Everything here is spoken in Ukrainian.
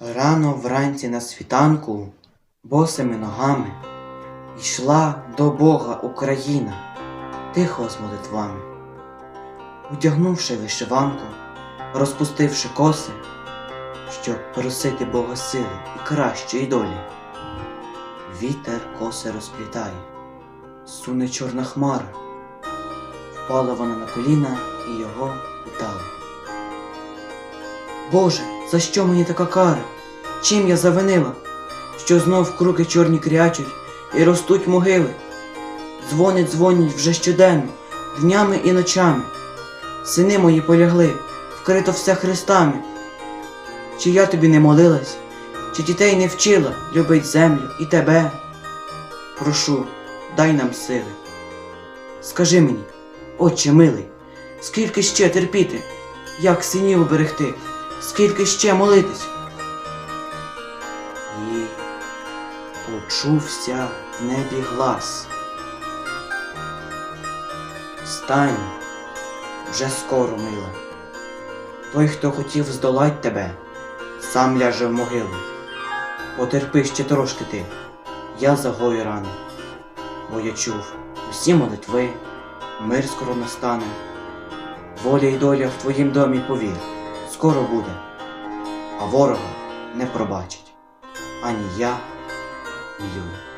Рано вранці на світанку, босими ногами, йшла до Бога Україна, тихо з молитвами. Одягнувши вишиванку, розпустивши коси, щоб просити Бога сили і кращої долі. Вітер коси розплітає, суне чорна хмара, впала вона на коліна і його. Боже, за що мені така кара? Чим я завинила? Що знов круки чорні крячуть і ростуть могили. Дзвони дзвонять вже щоденно, днями і ночами. Сини мої полягли, вкрито все хрестами. Чи я тобі не молилась, чи дітей не вчила любить землю і тебе? Прошу, дай нам сили. Скажи мені, отче милий, скільки ще терпіти, як синів оберегти, скільки ще молитись? І почувся в небі глас. Встань, вже скоро, мила. Той, хто хотів здолать тебе, сам ляже в могилу. Потерпи ще трошки ти, я загою рани, бо я чув усі молитви, мир скоро настане. Воля й доля в твоїм домі повір, скоро буде, а ворога не пробачить ані я, ні люди.